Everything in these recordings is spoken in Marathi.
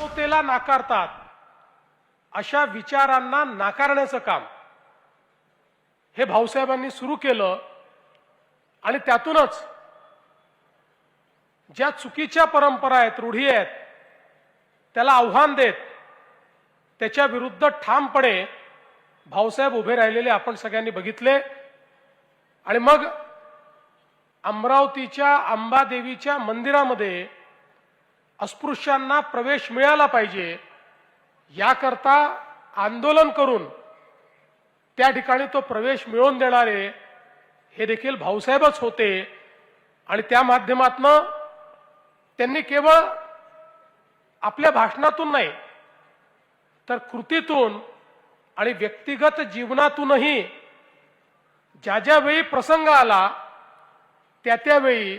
मानवतेला नाकारतात. अशा विचारांना नाकारण्याचं काम. हे भाऊसाहेबांनी सुरू केलं आणि त्यातूनच ज्या चुकीच्या परंपरा आहेत रूढी आहेत त्याला आव्हान देत त्याच्या विरुद्ध ठामपणे भाऊसाहेब उभे राहिलेले आपण सगळ्यांनी बघितले. आणि मग अमरावतीच्या अंबादेवीच्या मंदिरामध्ये अस्पृश्यांना प्रवेश मिळाला पाहिजे याकरता आंदोलन करून त्या ठिकाणी तो प्रवेश मिळवून देणारे हे देखील भाऊसाहेबच होते. आणि त्या माध्यमातनं त्यांनी केवळ आपल्या भाषणातून नाही तर कृतीतून आणि व्यक्तिगत जीवनातूनही ज्या ज्यावेळी प्रसंग आला त्या त्यावेळी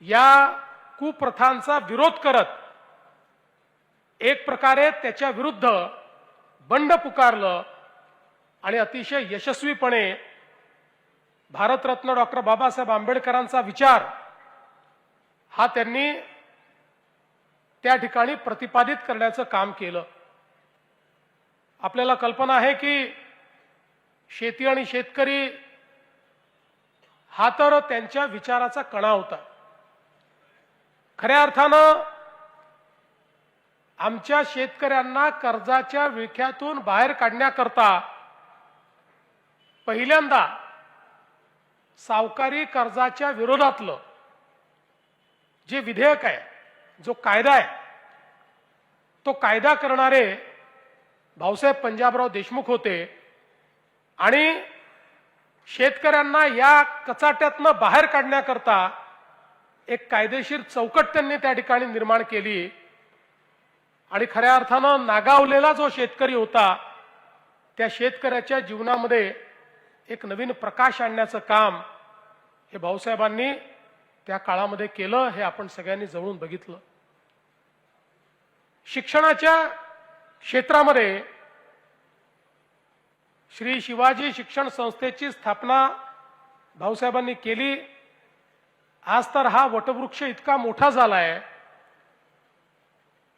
या कुप्रथांचा विरोध करत एक प्रकारे त्याच्या विरुद्ध बंड पुकारलं आणि अतिशय यशस्वीपणे भारतरत्न डॉक्टर बाबासाहेब आंबेडकरांचा विचार हा त्यांनी त्या ठिकाणी प्रतिपादित करण्याचं काम केलं. आपल्याला कल्पना आहे की शेती आणि शेतकरी हा तर त्यांच्या विचाराचा कणा होता. खऱ्या अर्थानं आमच्या शेतकऱ्यांना कर्जाच्या विळख्यातून बाहेर काढण्याकरता पहिल्यांदा सावकारी कर्जाच्या विरोधातलं जे विधेयक आहे जो कायदा आहे तो कायदा करणारे भाऊसाहेब पंजाबराव देशमुख होते आणि शेतकऱ्यांना या कचाट्यातनं बाहेर काढण्याकरता एक कायदेशीर चौकट त्यांनी त्या ठिकाणी निर्माण केली. आणि खऱ्या अर्थानं नागावलेला जो शेतकरी होता त्या शेतकऱ्याच्या जीवनामध्ये एक नवीन प्रकाश आणण्याचं काम हे भाऊसाहेबांनी त्या काळामध्ये केलं हे आपण सगळ्यांनी जवळून बघितलं. शिक्षणाच्या क्षेत्रामध्ये श्री शिवाजी शिक्षण संस्थेची स्थापना भाऊसाहेबांनी केली. आज तर हा वटवृक्ष इतका मोठा झाला आहे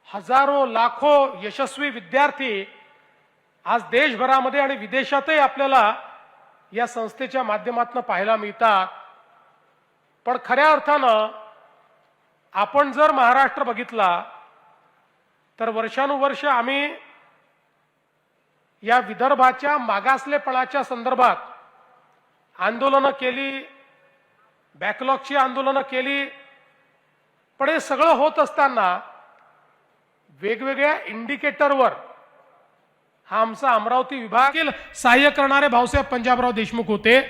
हजारो लाखो यशस्वी विद्यार्थी आज देशभरामध्ये आणि विदेशातही आपल्याला या संस्थेच्या माध्यमातून पाहायला मिळतात. पण खऱ्या अर्थानं आपण जर महाराष्ट्र बघितला तर वर्षानुवर्ष आम्ही या विदर्भाच्या मागासलेपणाच्या संदर्भात आंदोलनं केली बॅकलॉगची आंदोलनं केली पण हे सगळं होत असताना वेगवेगळ्या इंडिकेटरवर हा आमचा अमरावती विभाग सहाय्य करणारे भाऊसाहेब पंजाबराव देशमुख होते.